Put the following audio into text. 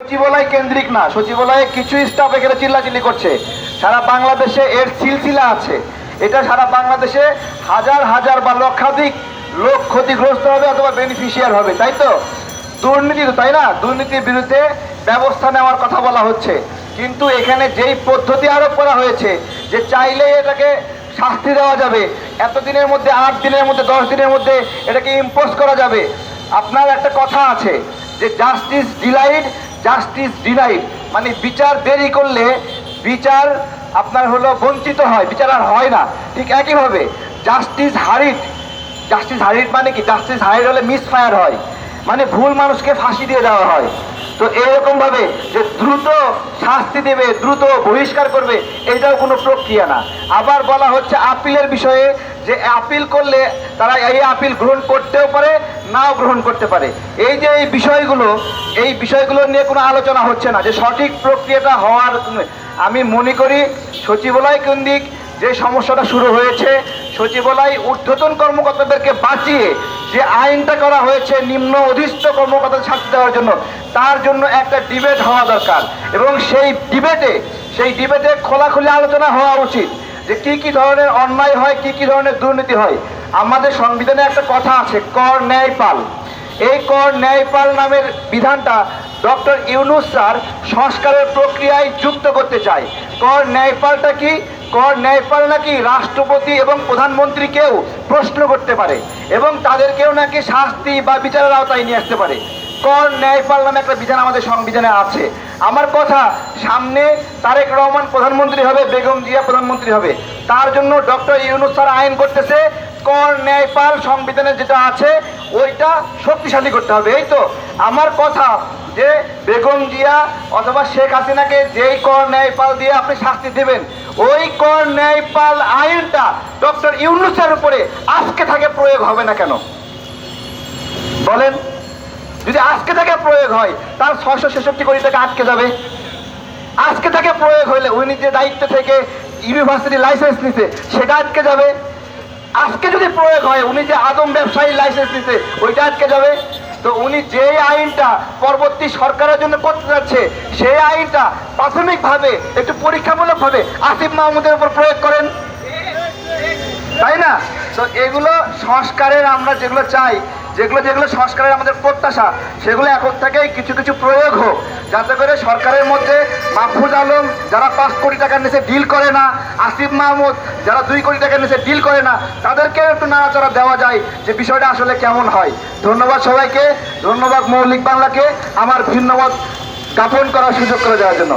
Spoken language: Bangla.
সচিবালয় কেন্দ্রিক না, সচিবালয়ে কিছু স্টাফ এখানে চিল্লাচিল্লি করছে। সারা বাংলাদেশে এর সিলসিলা আছে। এটা সারা বাংলাদেশে হাজার হাজার বা লক্ষাধিক লোক ক্ষতিগ্রস্ত হবে অথবা বেনিফিশিয়ার হবে, তাই তো? দুর্নীতি তো, তাই না? দুর্নীতির বিরুদ্ধে ব্যবস্থা নেওয়ার কথা বলা হচ্ছে। কিন্তু এখানে যেই পদ্ধতি আরোপ করা হয়েছে, যে চাইলেই এটাকে শাস্তি দেওয়া যাবে, এতদিনের মধ্যে, আট দিনের মধ্যে, দশ দিনের মধ্যে এটাকে ইম্পোজ করা যাবে। আপনার একটা কথা আছে, যে জাস্টিস ডিলাইড জাস্টিস ডিনাইড মানে বিচার দেরি করলে বিচার আপনার হলো বঞ্চিত হয়, বিচার আর হয় না। ঠিক একইভাবে জাস্টিস হারিট জাস্টিস হারিট মানে কি? জাস্টিস হারিট হলে মিসফায়ার হয় মানে ভুল মানুষকে ফাঁসি দিয়ে দেওয়া হয়। তো এরকম ভাবে যে দ্রুত শাস্তি দেবে, দ্রুত বহিষ্কার করবে, এটাও কোনো প্রক্রিয়া না। আবার বলা হচ্ছে, আপিলের বিষয়ে যে আপিল করলে তারা এই আপিল গ্রহণ করতেও পারে, নাও গ্রহণ করতে পারে। এই যে এই বিষয়গুলো এই বিষয়গুলো নিয়ে কোনো আলোচনা হচ্ছে না। যে সঠিক প্রক্রিয়াটা হওয়ার আমি মনে করি সচিবালয় কেন্দ্রিক যে সমস্যাটা শুরু হয়েছে, সচিবালয় ঊর্ধ্বতন কর্মকর্তাদেরকে বাঁচিয়ে যে আইনটা করা হয়েছে, নিম্ন অধিষ্ঠ কর্মকর্তাদের শাস্তি দেওয়ার জন্য, তার জন্য একটা ডিবেট হওয়া দরকার। এবং সেই ডিবেটে সেই ডিবেটে খোলাখুলি আলোচনা হওয়া উচিত। যে কি কি ধরনের অন্যায় হয়, কি কি ধরনের দুর্নীতি হয়, আমাদের সংবিধানে একটা কথা আছে, কর ন্যায় পাল। এই কর ন্যায়পাল নামের বিধানটা ডক্টর ইউনুস স্যার সংস্কারের প্রক্রিয়ায় যুক্ত করতে চায়। কর ন্যায়পালটা কি? কর ন্যায়পাল নাকি রাষ্ট্রপতি এবং প্রধানমন্ত্রীকেও প্রশ্ন করতে পারে এবং তাদেরকেও নাকি শাস্তি বা বিচারের আওতায় নিয়ে আসতে পারে। কর ন্যায়পাল নামে একটা বিধান আমাদের সংবিধানে আছে। আমার কথা সামনে তারেক রহমান প্রধানমন্ত্রী হবে, বেগম জিয়া প্রধানমন্ত্রী হবে। তার জন্য ডক্টর ইউনুস স্যার আইন করতেছে, কর ন্যায়পাল সংবিধানে যেটা আছে, ওইটা শক্তিশালী করতে হবে। এই তো, আমার কথা যে বেগম জিয়া অথবা শেখ হাসিনাকে যেই কর ন্যায়পাল দিয়ে আপনি শাস্তি দেবেন, ওই কর ন্যায়পাল আইনটা ডক্টর ইউনুসের উপরে আজকে থাকে প্রয়োগ হবে না কেন? বলেন। যদি আজকে থেকে প্রয়োগ হয়, তার ছয়শো ছেষট্টি কোটি টাকা আটকে যাবে। আজকে থেকে প্রয়োগ হলে উনি যে দায়িত্ব থেকে ইউনিভার্সিটি লাইসেন্স নিছে, সেটা আটকে যাবে। আজকে যদি প্রয়োগ হয়, উনি যে আদম ব্যবসায়ী লাইসেন্স নিছে, ওইটা আটকে যাবে। তো উনি যে আইনটা পরবর্তী সরকারের জন্য করতে যাচ্ছে, সেই আইনটা প্রাথমিকভাবে, একটু পরীক্ষামূলকভাবে আসিফ মাহমুদের উপর প্রয়োগ করেন। তাই না? তো এগুলো সংস্কারের আমরা যেগুলো চাই, যেগুলো যেগুলো সংস্কারের আমাদের প্রত্যাশা, সেগুলো এখন থেকেই কিছু কিছু প্রয়োগ হোক। যাতে করে সরকারের মধ্যে মাহফুজ আলম, যারা পাঁচ কোটি টাকার নিচে ডিল করে না, আসিফ মাহমুদ, যারা দুই কোটি টাকার নিচে ডিল করে না, তাদেরকে একটু নাড়াচাড়া দেওয়া যায় যে বিষয়টা আসলে কেমন হয়। ধন্যবাদ সবাইকে, ধন্যবাদ মৌলিক বাংলাকে, আমার ভিন্নমত জ্ঞাপন করার সুযোগ করে দেওয়ার জন্য।